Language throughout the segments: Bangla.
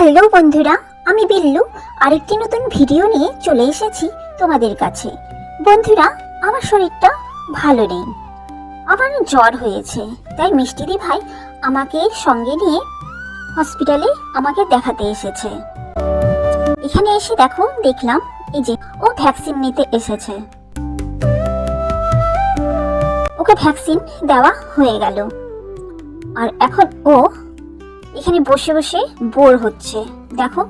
হ্যালো বন্ধুরা, আমি বিল্লু। আরেকটি নতুন ভিডিও নিয়ে চলে এসেছি তোমাদের কাছে। বন্ধুরা, আমার শরীরটা ভালো নেই। আমার জ্বর হয়েছে, তাই মিষ্টিদি ভাই আমাকে সঙ্গে নিয়ে হসপিটালে আমাকে দেখাতে এসেছে। এখানে এসে দেখো, দেখলাম এই যে ও ভ্যাকসিন নিতে এসেছে। ওকে ভ্যাকসিন দেওয়া হয়ে গেল। আর এখন ও এখানে বসে বসে বোর হচ্ছে। দেখো,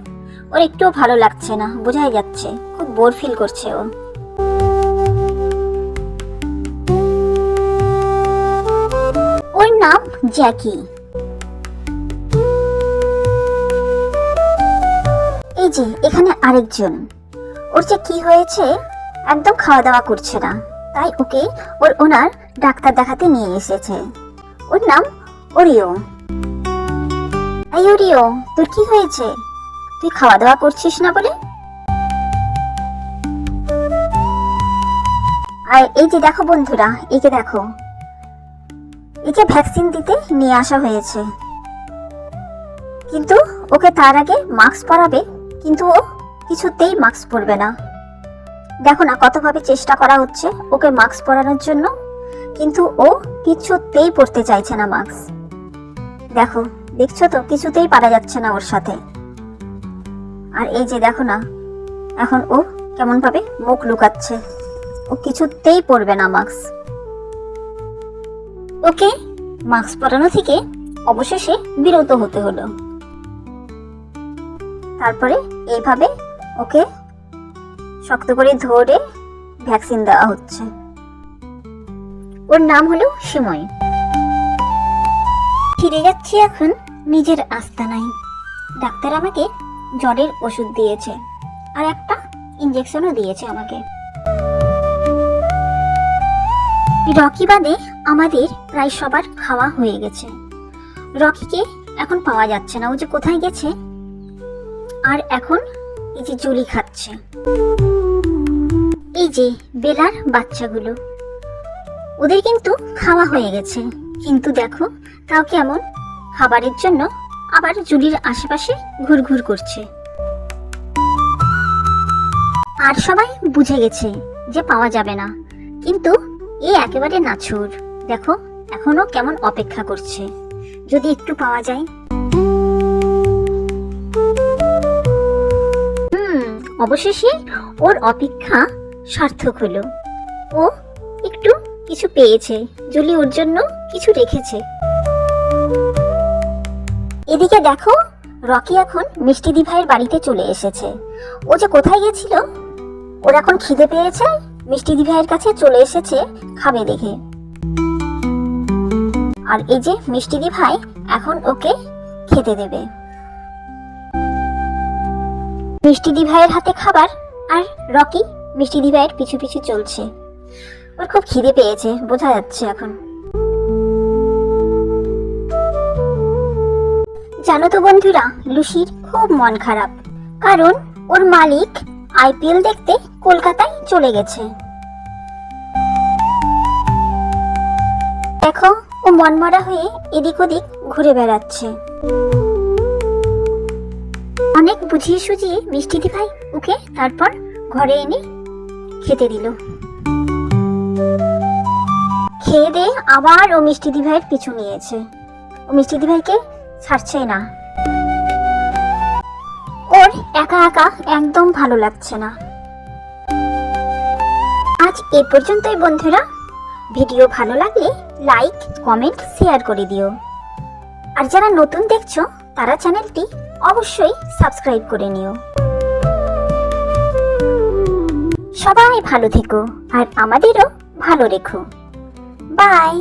ওর একটুও ভালো লাগছে না, বোঝাই যাচ্ছে। খুব বোর ফিল করছে ও। ওর নাম জ্যাকি। এই যে, এখানে আরেকজন। ওর যে কি হয়েছে, একদম খাওয়া দাওয়া করছে না। তাই ওকে ওর ওনার ডাক্তার দেখাতে নিয়ে এসেছে। ওর নাম ওরিও। এই ওরিও, তোর কি হয়েছে? তুই খাওয়া দাওয়া করছিস না বলে? আর এই যে দেখো বন্ধুরা একে দেখো। একে ভ্যাকসিন দিতে নিয়ে আসা হয়েছে। কিন্তু ওকে তার আগে মাস্ক পরাবে, কিন্তু ও কিছুতেই মাস্ক পরবে না। দেখো না কতভাবে চেষ্টা করা হচ্ছে ওকে মাস্ক পরানোর জন্য, কিন্তু ও কিছুতেই পরতে চাইছে না মাস্ক দেখো। দেখছ তো, কিছুতেই পারা যাচ্ছে না ওর সাথে। আর এই যে দেখো না, এখন ও কেমন ভাবে মুখ লুকাচ্ছে। ও কিছুতেই পরবে না মাস্ক। ওকে, মাস্ক পরানো থেকে অবশেষে বিরত হতে হলো। তারপরে এইভাবে ওকে শক্ত করে ধরে ভ্যাকসিন দেওয়া হচ্ছে। ওর নাম হলো সিময় ফিরে যাচ্ছি এখন নিজের আস্থা নাই। ডাক্তার আমাকে জ্বরের ওষুধ দিয়েছে আর একটা ইঞ্জেকশনও দিয়েছে আমাকে। রকি বাদে আমাদের প্রায় সবার খাওয়া হয়ে গেছে। রকিকে এখন পাওয়া যাচ্ছে না, ও যে কোথায় গেছে? আর এখন এই যে জুলি খাচ্ছে। এই যে বেলার বাচ্চাগুলো। ওদের কিন্তু খাওয়া হয়ে গেছে। কিন্তু দেখো, তাও কেমন খাবারের জন্য আবার জুলির আশেপাশে ঘুরঘুর করছে। আর সবাই বুঝে গেছে যে পাওয়া যাবে না। কিন্তু এ একেবারে নাছুর। দেখো, এখনও কেমন অপেক্ষা করছে। যদি একটু পাওয়া যায়। হুম, অবশেষে ওর অপেক্ষা সার্থক হলো। ও একটু কিছু পেয়েছে। জুলি ওর জন্য কিছু রেখেছে। এদিকে দেখো, রকি এখন মিষ্টি দি ভাইয়ের বাড়িতে চলে এসেছে। ও যে কোথায় গেছিল? ওর এখন খিদে পেয়েছে, মিষ্টি দিভাইয়ের কাছে চলে এসেছে খাবে দেখে। আর এই যে মিষ্টি দিভাই এখন ওকে খেতে দেবে। মিষ্টি দিভাইয়ের হাতে খাবার আর রকি মিষ্টি দিভাইয়ের পিছু পিছু চলছে। ওর খুব খিদে পেয়েছে, বোঝা যাচ্ছে এখন। জানো তো বন্ধুরা, লুসির খুব মন খারাপ। কারণ ওর মালিক আইপিএল দেখতে কলকাতায় চলে গেছে। দেখো, ও মনমরা হয়ে এদিক ওদিক ঘুরে বেড়াচ্ছে। অনেক বুঝিয়ে সুঝিয়ে মিষ্টি দি ভাই ওকে তারপর ঘরে এনে খেতে দিল। খেয়ে দিয়ে আবার ও মিষ্টি দি ভাইয়ের পিছু নিয়েছে। ও মিষ্টি দি ভাইকে ছাড়ছেই না। ওর একা একা একদম ভালো লাগছে না। আজ এ পর্যন্তই বন্ধুরা। ভিডিও ভালো লাগলে লাইক, কমেন্ট, শেয়ার করে দিও। আর যারা নতুন দেখছ, তারা চ্যানেলটি অবশ্যই সাবস্ক্রাইব করে নিও। সবাই ভালো থেকো, আর আমাদেরও ভালো রেখো। বাই।